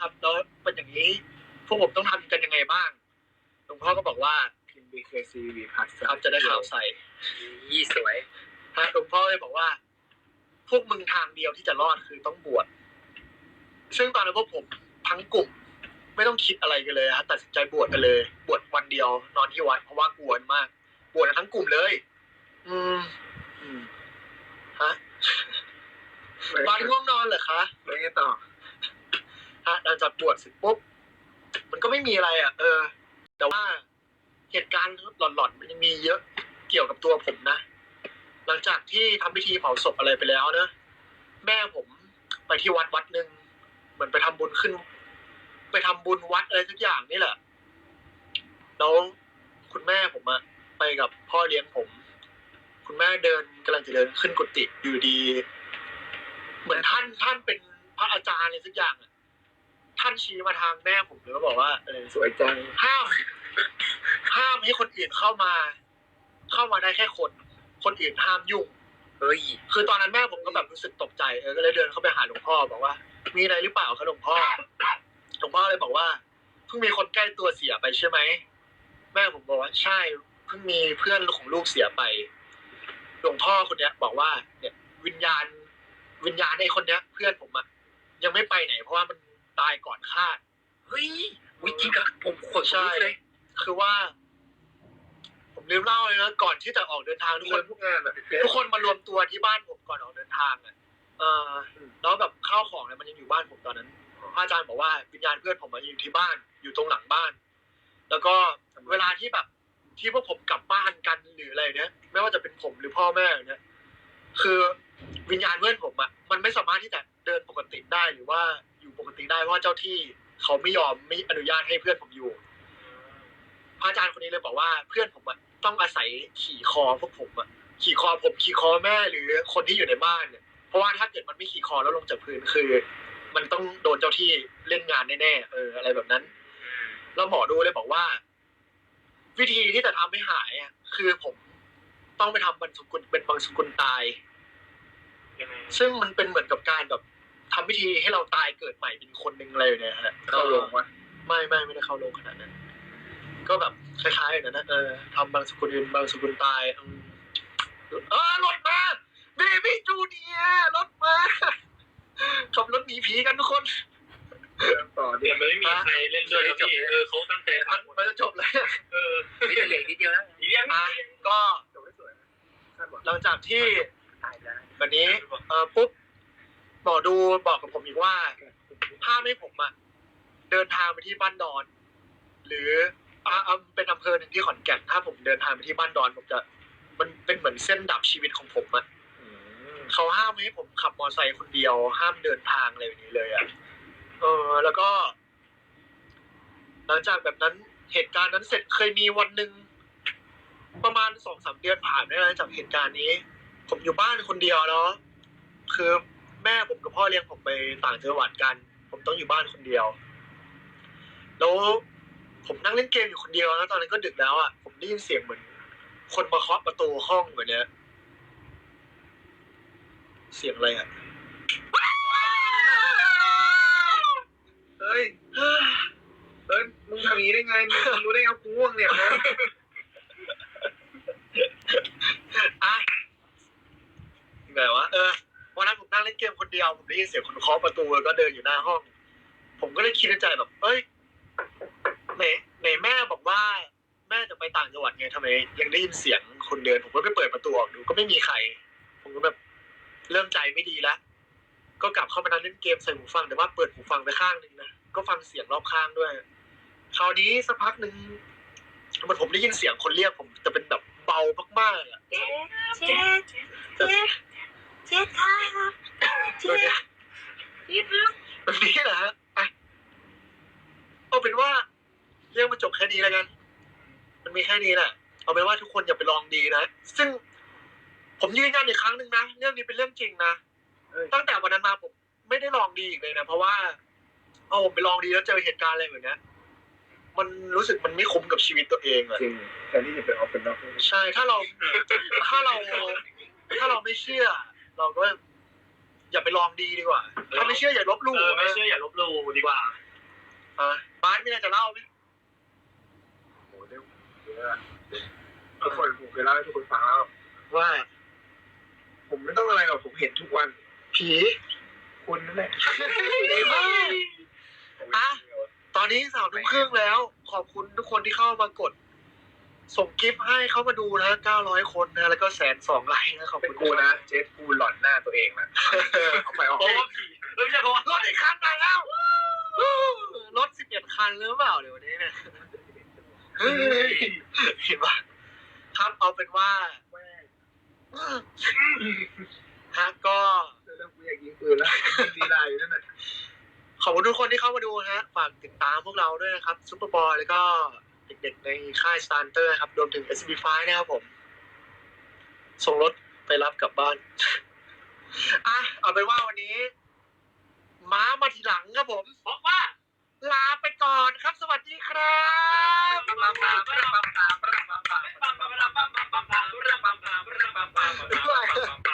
ครับแล้วเป็นอย่างนี้พวกผมต้องทำกันยังไงบ้างหลวงพ่อก็บอกว่าพิมพ์ BKCV พัสครับจะได้ข่าวใส่ยี่สวยฮะหลวงพ่อเลยบอกว่า พวกมึงทางเดียวที่จะรอดคือต้องบวชซึ่งตอนนั้นพวกผมทั้งกลุ่ม ไม่ต้องคิดอะไรกันเลยฮะตัดสินใจบวชกันเลย บวชวันเดียวนอนที่วัดเพราะว่ากลัวมาก บวชกันทั้งกลุ่มเลย อืมอืมฮะบ้านง่วงนอนเหรอคะแล้วไงต่อ ฮะหลังจากบวชเสร็จปุ๊บมันก็ไม่มีอะไรอะ เออ แต่ว่าเหตุการณ์หลอนๆมันยังมีเยอะเกี่ยวกับตัวผมนะ หลังจากที่ทำพิธีเผาศพอะไรไปแล้วเนะแม่ผมไปที่วัดวัดหนึ่งเหมือนไปทำบุญขึ้น ไปทำบุญวัดอะไรสักอย่างนี่แหละแล้วคุณแม่ผมอะไปกับพ่อเลี้ยงผม คุณแม่เดินกำลังจะเดินขึ้นกุฏิอยู่ดี เหมือนท่านท่านเป็นพระอาจารย์อะไรสักอย่างอะ ท่านชี้มาทางแม่ผมเลยก็บอกว่าเออสวยจังห้ามห้ามให้คนอื่นเข้ามา เข้ามาได้แค่คน คนอื่นห้ามยุ่งเฮ้ยคือตอนนั้นแม่ผมก็แบบรู้สึกตกใจเออก็เลยเดินเข้าไปหาหลวงพ่อบอกว่า มีอะไรหรือเปล่าคะหลวงพ่อหลวงพ่อเลยบอกว่าเพิ่งมีคนใกล้ตัวเสียไปใช่ไหมแม่ผมบอกว่าใช่เพิ่งมีเพื่อนของลูกเสียไปหลวงพ่อคนเนี้ย บอกว่า เนี่ย วิญญาณ วิญญาณไอ้คนเนี้ย เพื่อนผมอะยังไม่ไปไหนเพราะว่ามัน ตายก่อนคาด เฮ้ยวิจริงกับผมขนลุใช่กเลย คือว่า ผมลืมเล่าเลยนะก่อนที่จะออกเดินทางทุกคคนนพวกงานแบบทุกคนมารวมตัวที่บ้านผมก่อนออกเดินทางอะเออแล้วแบบข้าวของเนี่ยมันยังอยู่บ้านผมตอนนั้นพระอาจารย์บอกว่าวิญญาณเพื่อนผมมาอยู่ที่บ้านอยู่ตรงหลังบ้าน แล้วก็เวลาที่แบบที่พวกผมกลับบ้านกันหรืออะไรเนี้ยไม่ว่าจะเป็นผมหรือพ่อแม่เนี่ยคือวิญญาณเพื่อนผมอะมันไม่สามารถที่จะเดินปกติได้หรือว่า อยู่ปกติได้เพราะว่าเจ้าที่เขาไม่ยอมไม่อนุญาตให้เพื่อนผมอยู่พระอาจารย์คนนี้เลยบอกว่าเพื่อนผมอะต้องอาศัยขี่คอพวกผมอะขี่คอผมขี่คอแม่หรือคนที่อยู่ในบ้านเนี่ยเพราะว่าถ้าเกิดมันไม่ขี่คอแล้วลงจากพื้นคือ มันต้องโดนเจ้าที่เล่นงานแน่ๆเออ อะไรแบบนั้น แล้วหมอดูเลยบอกว่า วิธีที่จะทำให้หายอะคือผมต้องไปทำบรรสุกุลเป็นบางสุกุลตาย ซึ่งมันเป็นเหมือนกับการแบบ ทำพิธีให้เราตายเกิดใหม่เป็นคนหนึ่งเลยเนี่ยฮะเข้าลงวะไม่ไม่ไม่ได้เข้าโรงขนาดนั้น ก็แบบคล้ายๆอย่างนั้นนะเออทำบางสกุลยืนบางสกุลตายอืมเออรถมาเบบี้จูเนียรถมาขับรถหนีผีกันทุกคนต่อเดี๋เดี๋ยยววมันไม่มีใครเล่นด้วยแล้วพี่เออเขาตั้งใจมันทำหมดมันจะจบแล้วเออนี่จะเหลือนิดเดียวนะอีเดียอะก็จบได้สวยนะคาดหวังหลังจากที่ตายแล้ววันนี้เออปุ๊บ หมอดูบอกกับผมอีกว่า ถ้าไม่ผมอะเดินทางไปที่บ้านดอน หรืออ่าอ่าเป็นอำเภอหนึ่งที่ขอนแก่นถ้าผมเดินทางไปที่บ้านดอนผมจะ มันเป็นเหมือนเส้นดับชีวิตของผมอะอืมเขาห้ามไม่ให้ผมขับมอเตอร์ไซค์คนเดียว ห้ามเดินทางอะไรแบบนี้เลยอะเออ แล้วก็ หลังจากแบบนั้นเหตุการณ์นั้นเสร็จเคยมีวันหนึ่งประมาณสองสามเดือนผ่านไปแล้วจากเหตุการณ์นี้ ผมอยู่บ้านคนเดียวเนาะคือ แม่ผมกับพ่อเลี้ยงผมไปต่างจังหวัดกัน ผมต้องอยู่บ้านคนเดียว แล้วผมนั่งเล่นเกมอยู่คนเดียวแล้วตอนนั้นก็ดึกแล้วอะผมได้ยินเสียงเหมือน คนมาเคาะประตูห้องเหมือนเนี้ยเสียงอะไรอะเฮ้ยเฮ้ยมึงทำอย่างนี้ได้ไงมึงรู้ได้ไงกูง่วงเนี่ยนะอะไงวะเออวันนั้นผมนั่ง เล่เกมคนเดียวผมได้ยินเสียงคนเคาะประตูแล้วก็เดินอยู่หน้าห้อง ผมก็เลยคิดในใจแบบ เอ้ยไหนไหนแม่บอกว่า แม่จะไปต่างจังหวัดไงทำไม ยังได้ยินเสียงคนเดิน ผมก็ไปเปิดประตูออกดูก็ไม่มีใคร ผมก็แบบเริ่มใจไม่ดีแล้วก็กลับเข้ามานั่งเล่นเกมใส่หูฟังแต่ว่าเปิดหูฟังไปข้างหนึ่งนะก็ฟังเสียงรอบข้างด้วย คราวนี้สักพักหนึ่งเหมันผมได้ยินเสียงคนเรียกผมแต่เป็นแบบเบามากๆอะเจ๊เจ๊เจ๊เจ๊ครับเจ๊ ตัวเนี้ยพี่ครับแบบนี้เหรอฮะอะเอาเป็นว่าเรื่องมันจบแค่นี้แล้วกัน มันมีแค่นี้แหละเอาเป็นว่าทุกคนอย่าไปลองดีนะ ซึ่งผมยืนยันอีกครั้งหนึ่งนะ เรื่องนี้เป็นเรื่องจริงนะ ตั้งแต่วันนั้นมาผมไม่ได้ลองดีอีกเลยนะ เพราะว่าเอาผมไปลองดีแล้วเจอเหตุการณ์อะไรแบบเนี้ยมันรู้สึกมันไม่คุ้มกับชีวิตตัวเองอะจริงแทนที่จะไปออกเป็นนอกใช่ถ้าเราถ้าเรา ถ้าเราไม่เชื่อ เราก็ อย่าไปลองดีดีกว่า ถ้าไม่เชื่ออย่าลบหลู่เออไม่นะเชื่ออย่าลบหลู่ดีกว่าอะบ้านมีอะไรจะเล่าไหมโหเดี๋ยวเยอะทุกคนผมเคยเล่าให้ทุกคนฟังแล้วว่าผมไม่ต้องอะไรหรอกผมเห็นทุกวัน ผีคุณนั่นแหละอะตอนนี้สามทุ่มครึ่งแล้ว ขอบคุณทุกคนที่เข้ามากด ส่งกิฟต์ให้เข้ามาดูนะเก้าร้อยคนนะ แล้วก็แสนสองไลค์นะขอบเป็นคุณกูนะ เจสกูหลอนหน้าตัวเองนะเอาไปเอาเพราะว่าผีเออไม่ใช่เพราะว่ารถอีกคันมาแล้วรถสิบเอ็ดคันหรือเปล่าเดี๋ยววันนี้เนี่ยเฮ้ยเห็นปะครับเอาเป็นว่าฮะก็ แล้วกูอยากยิงปืนแล้วดีไลน์อยู่นั่นน่ะขอบคุณทุกคนที่เข้ามาดูนะฮะ ฝากติดตามพวกเราด้วยนะครับซุปเปอร์บอยแล้วก็ เด็กๆในค่ายสตาร์เตอร์ครับ รวมถึง SB5 นะครับผม ส่งรถไปรับกลับบ้าน อะ เอาเป็นว่าวันนี้ ม้ามาทีหลังครับผมบอกว่าลาไปก่อนครับ สวัสดีครับด้วย